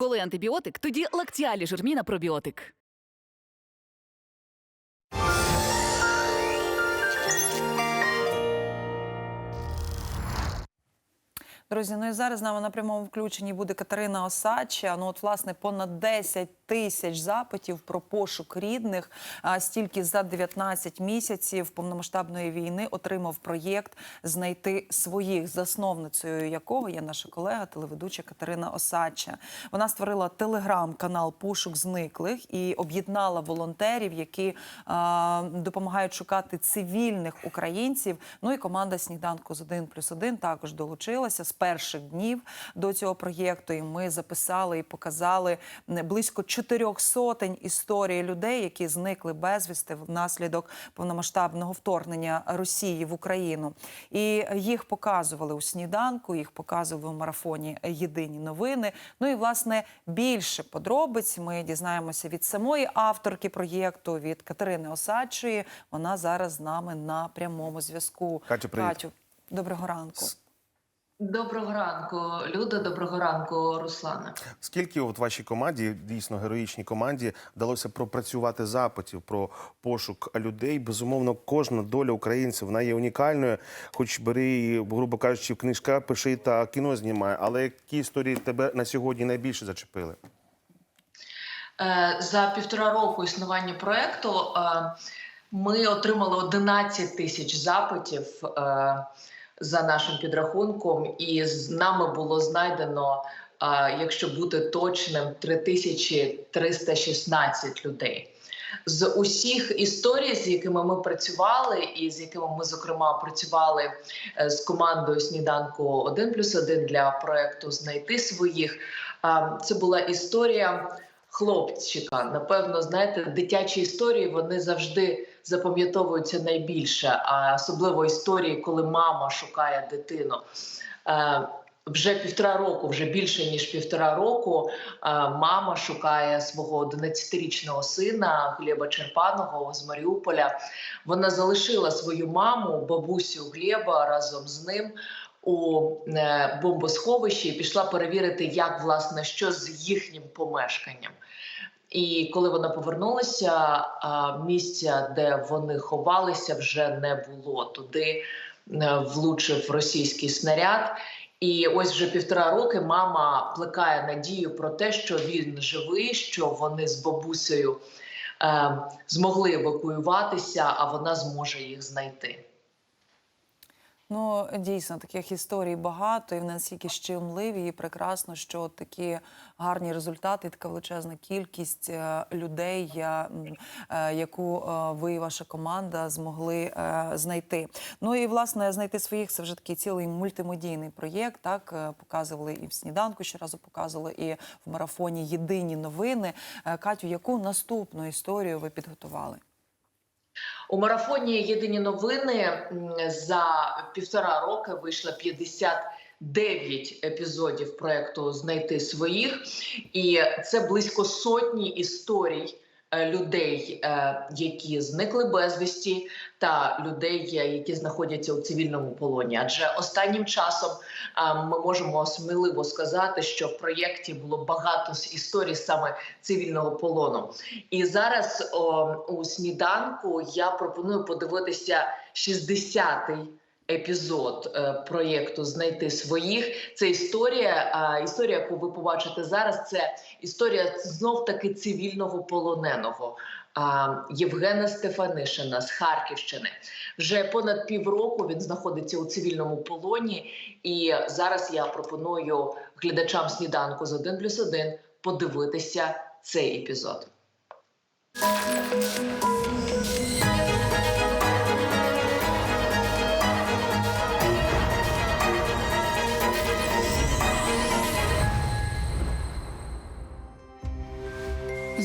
Коли антибіотик, тоді лактіалі жирміна пробіотик. Друзі, ну і зараз з нами на прямому включенні буде Катерина Осадча. Ну, от, власне, понад 10 тисяч запитів про пошук рідних. А стільки за 19 місяців повномасштабної війни отримав проєкт знайти своїх, засновницею якого є наша колега, телеведуча Катерина Осадча. Вона створила телеграм-канал Пошук зниклих і об'єднала волонтерів, які допомагають шукати цивільних українців. Ну і команда сніданку з 1 плюс 1 також долучилася з перших днів до цього проєкту. І ми записали і показали близько чотирьох сотень історій людей, які зникли безвісти внаслідок повномасштабного вторгнення Росії в Україну. І їх показували у сніданку, їх показували у марафоні Єдині новини. Ну і власне більше подробиць ми дізнаємося від самої авторки проєкту, від Катерини Осадчої. Вона зараз з нами на прямому зв'язку. Катю, привіт. Катю, доброго ранку. Доброго ранку, Люда. Доброго ранку, Руслана. Скільки от вашій команді, дійсно героїчній команді, вдалося пропрацювати запитів про пошук людей? Безумовно, кожна доля українців вона є унікальною. Хоч бери, грубо кажучи, книжка пиши та кіно знімає. Але які історії тебе на сьогодні найбільше зачепили? Е, За півтора року існування проекту е, ми отримали 11 тисяч запитів е, за нашим підрахунком, і з нами було знайдено, якщо бути точним, 3316 людей. З усіх історій, з якими ми працювали, і з якими ми зокрема працювали е, з командою сніданку 1 плюс 1 для проекту Знайти своїх. Це була історія хлопчика. Напевно, знаєте, дитячі історії вони завжди запам'ятовуються найбільше, а особливо історії, коли мама шукає дитину. Е, Вже півтора року, вже більше ніж півтора року, е, мама шукає свого 11-річного сина Глеба Черпаного з Маріуполя. Вона залишила свою маму, бабусю Глеба разом з ним у е, бомбосховищі і пішла перевірити, як власне що з їхнім помешканням. І коли вона повернулася, місця, де вони ховалися, вже не було. Туди е, влучив російський снаряд. І ось вже півтора роки мама плекає надію про те, що він живий, що вони з бабусею е, змогли евакуюватися, а вона зможе їх знайти. Ну, дійсно, таких історій багато, і в настільки щемливі і прекрасно, що такі гарні результати, така величезна кількість е, людей, е, яку е, ви і ваша команда змогли знайти. Ну і власне знайти своїх це вже такий цілий мультимедійний проєкт. Так показували і в сніданку щоразу показували, і в марафоні Єдині новини. Катю, яку наступну історію ви підготували? У марафоні Єдині новини за півтора роки вийшло 59 епізодів проекту Знайти своїх, і це близько сотні історій. Е, Людей, е, які зникли безвісті, та людей, е, які знаходяться у цивільному полоні. Адже останнім часом ми можемо сміливо сказати, що в проєкті було багато історій саме цивільного полону. І зараз о, у сніданку я пропоную подивитися 60-й епізод е, проєкту Знайти своїх. Це історія. А, історія, яку ви побачите зараз, це історія знов таки цивільного полоненого. Євгена Стефанишина з Харківщини вже понад півроку він знаходиться у цивільному полоні, і зараз я пропоную глядачам сніданку з 1 плюс 1 подивитися цей епізод.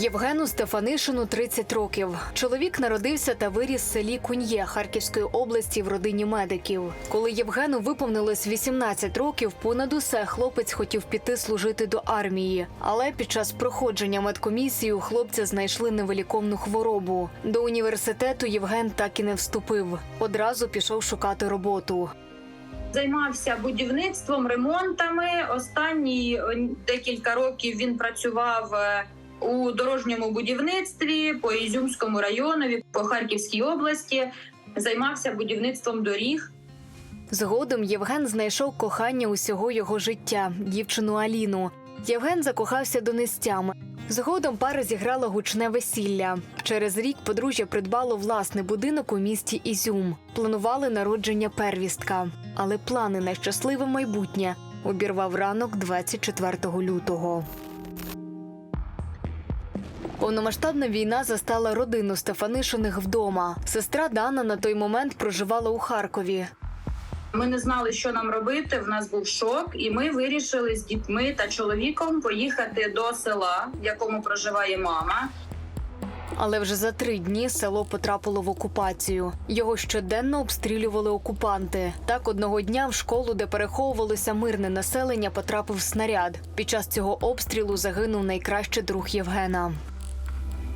Євгену Стефанишину 30 років. Чоловік народився та виріс в селі Куньє Харківської області в родині медиків. Коли Євгену виповнилось 18 років, понад усе хлопець хотів піти служити до армії. Але під час проходження медкомісії хлопця знайшли невиліковну хворобу. До університету Євген так і не вступив. Одразу пішов шукати роботу. Займався будівництвом, ремонтами. Останні е, декілька років він працював е, у дорожньому будівництві по Ізюмському районові, по Харківській області. Займався будівництвом доріг. Згодом Євген знайшов кохання усього його життя дівчину Аліну. Євген закохався до нестями. Згодом пара зіграла гучне весілля. Через рік подружжя придбало власний будинок у місті Ізюм. Планували народження первістка, але плани на щасливе майбутнє обірвав ранок 24 лютого. Повномасштабна війна застала родину Стефанишиних вдома. Сестра Дана на той момент проживала у Харкові. Ми не знали, що нам робити. В нас був шок, і ми вирішили з дітьми та чоловіком поїхати до села, в якому проживає мама. Але вже за три дні село потрапило в окупацію. Його щоденно обстрілювали окупанти. Так одного дня в школу, де переховувалося мирне населення, потрапив снаряд. Під час цього обстрілу загинув найкращий друг Євгена.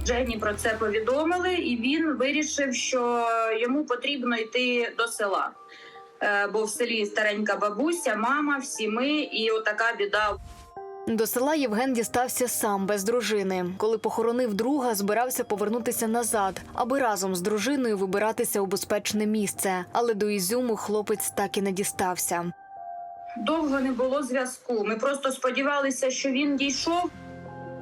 Жені про це повідомили, і він вирішив, що йому потрібно йти до села. Е, Бо в селі старенька бабуся, мама, всі ми, і отака біда. До села Євген дістався сам без дружини. Коли похоронив друга, збирався повернутися назад, аби разом з дружиною вибиратися у безпечне місце. Але до Ізюму хлопець так і не дістався. Довго не було зв'язку. Ми просто сподівалися, що він дійшов.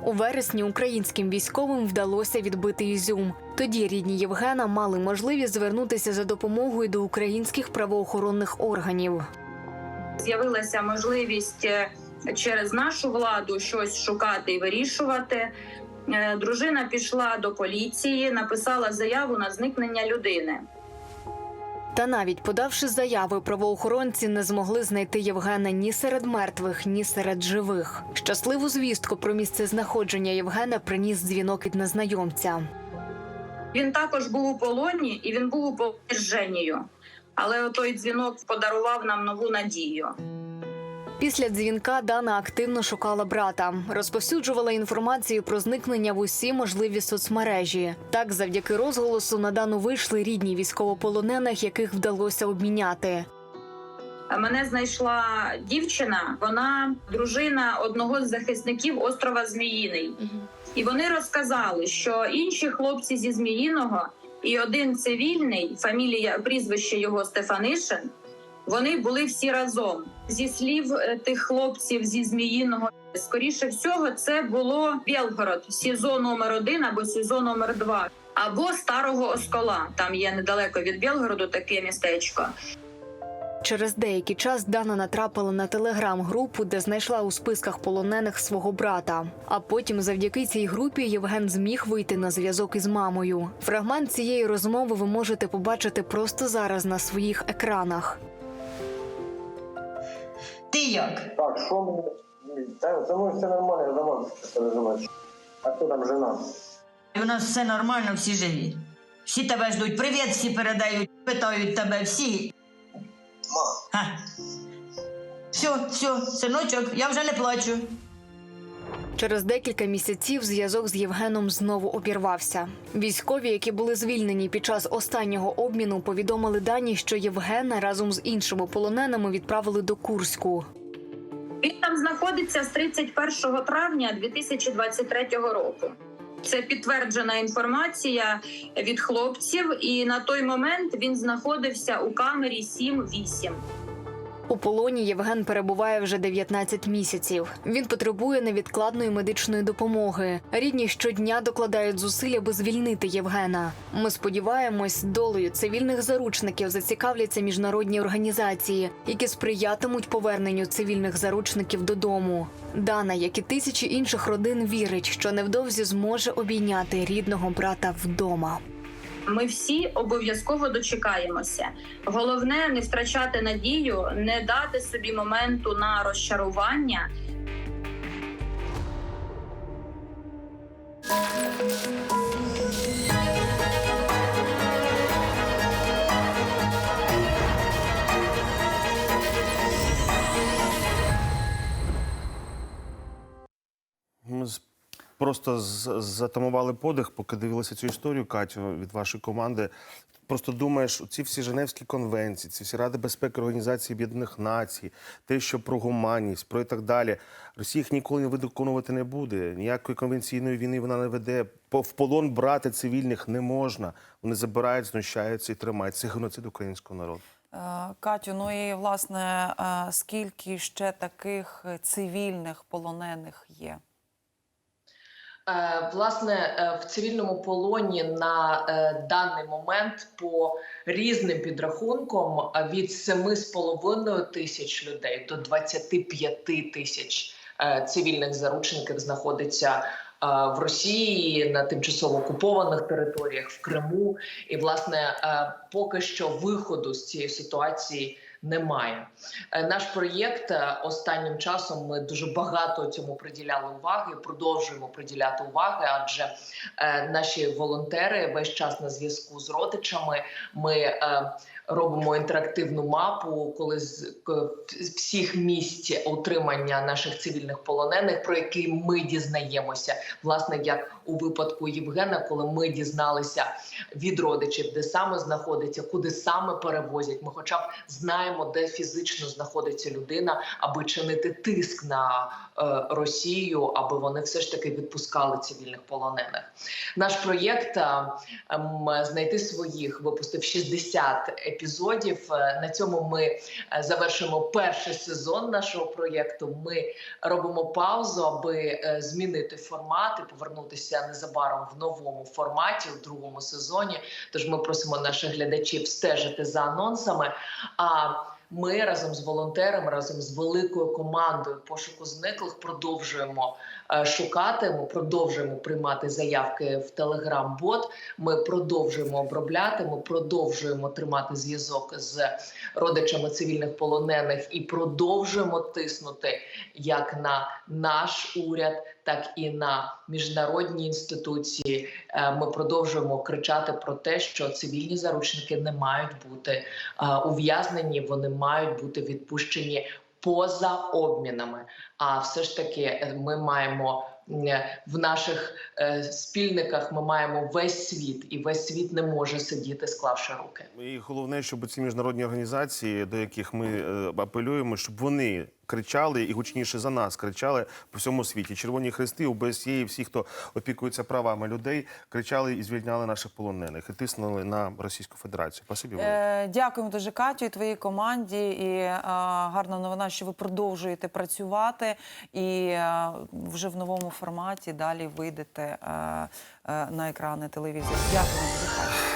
У вересні українським військовим вдалося відбити Ізюм. Тоді рідні Євгена мали можливість звернутися за допомогою до українських правоохоронних органів. З'явилася можливість е, через нашу владу щось шукати і вирішувати. Е, Дружина пішла до поліції, написала заяву на зникнення людини. Та навіть подавши заяви, правоохоронці не змогли знайти Євгена ні серед мертвих, ні серед живих. Щасливу звістку про місце знаходження Євгена приніс дзвінок від незнайомця. Він також був у полоні, і він був у полоні з Женією. Але той дзвінок подарував нам нову надію. Після дзвінка Дана активно шукала брата, розповсюджувала інформацію про зникнення в усі можливі соцмережі. Так, завдяки розголосу на Дану вийшли рідні військовополонених, яких вдалося обміняти. Мене знайшла дівчина, вона дружина одного з захисників острова Зміїний. І вони розказали, що інші хлопці зі Зміїного і один цивільний, фамілія прізвище його Стефанишин. Вони були всі разом. Зі слів е, тих хлопців зі Зміїного, скоріше всього, це було Білгород, СІЗО номер один або СІЗО номер два, або Старого Оскола. Там є недалеко від Білгороду таке містечко. Через деякий час Дана натрапила на телеграм-групу, де знайшла у списках полонених свого брата. А потім, завдяки цій групі, Євген зміг вийти на зв'язок із мамою. Фрагмент цієї розмови ви можете побачити просто зараз на своїх екранах. Ти як? Так, що мені? Та за мною все нормально, я за вас переживаю. А хто там жена? У нас все нормально, всі живі. Всі тебе ждуть. Привіт, всі передають, питають тебе всі. Ма, Ха. Все, все, синочок, я вже не плачу. Через декілька місяців зв'язок з Євгеном знову обірвався. Військові, які були звільнені під час останнього обміну, повідомили дані, що Євгена разом з іншими полоненими відправили до Курську. Він там знаходиться з 31 травня 2023 року. Це підтверджена інформація від хлопців, і на той момент він знаходився у камері 7-8. У полоні Євген перебуває вже 19 місяців. Він потребує невідкладної медичної допомоги. Рідні щодня докладають зусиль, аби звільнити Євгена. Ми сподіваємось, долею цивільних заручників зацікавляться міжнародні організації, які сприятимуть поверненню цивільних заручників додому. Дана, як і тисячі інших родин, вірить, що невдовзі зможе обійняти рідного брата вдома. Ми всі обов'язково дочекаємося. Головне не втрачати надію, не дати собі моменту на розчарування. Просто затамували подих, поки дивилися цю історію, Катю, від вашої команди. просто думаєш, ці всі Женевські конвенції, ці всі Ради безпеки Організації Об'єднаних Націй, те, що про гуманність, про і так далі. Росія їх ніколи не виконувати не буде. Ніякої конвенційної війни вона не веде. В полон брати цивільних не можна. Вони забирають, знущаються і тримають. Це геноцид українського народу. Е, Катю, ну і власне, е, скільки ще таких цивільних полонених є? Е, Власне, е, в цивільному полоні на е, даний момент по різним підрахункам від 7,5 тисяч людей до 25 тисяч цивільних заручників знаходиться в Росії на тимчасово окупованих територіях в Криму. І власне поки що виходу з цієї ситуації немає. Е, Наш проєкт е, останнім часом ми дуже багато цьому приділяли уваги, продовжуємо приділяти уваги, адже е, наші волонтери весь час на зв'язку з родичами. Ми робимо інтерактивну мапу, коли з всіх місць утримання наших цивільних полонених, про які ми дізнаємося, власне, як у випадку Євгена, коли ми дізналися від родичів, де саме знаходиться, куди саме перевозять. Ми, хоча б знаємо, де фізично знаходиться людина, аби чинити тиск на е, Росію, аби вони все ж таки відпускали цивільних полонених. Наш проєкт е, знайти своїх випустив 60 епізодів. Е, На цьому ми е, завершимо перший сезон нашого проєкту. Ми робимо паузу, аби е, змінити формат і повернутися незабаром в новому форматі у другому сезоні. Тож ми просимо наших глядачів стежити за анонсами. А ми разом з волонтерами, разом з великою командою пошуку зниклих продовжуємо е, шукати. Ми продовжуємо приймати заявки в Телеграм-бот. Ми продовжуємо обробляти. Ми продовжуємо тримати зв'язок з родичами цивільних полонених і продовжуємо тиснути як на наш уряд, так і на міжнародні інституції. Е, Ми продовжуємо кричати про те, що цивільні заручники не мають бути е, ув'язнені, вони мають бути відпущені поза обмінами. А все ж таки, е, ми маємо в наших спільниках. Ми маємо весь світ, і весь світ не може сидіти, склавши руки. І головне, щоб ці міжнародні організації, до яких ми апелюємо, щоб вони кричали і гучніше за нас кричали по всьому світі. Червоні хрести, ОБСЄ і всі, хто опікується правами людей, кричали і звільняли наших полонених і тиснули на Російську Федерацію. Спасибі. Е, дякуємо дуже Катю і твоїй команді. І е, гарна новина, що ви продовжуєте працювати і е, вже в новому форматі далі вийдете е, е, на екрани телевізора. Дякуємо дуже Катю.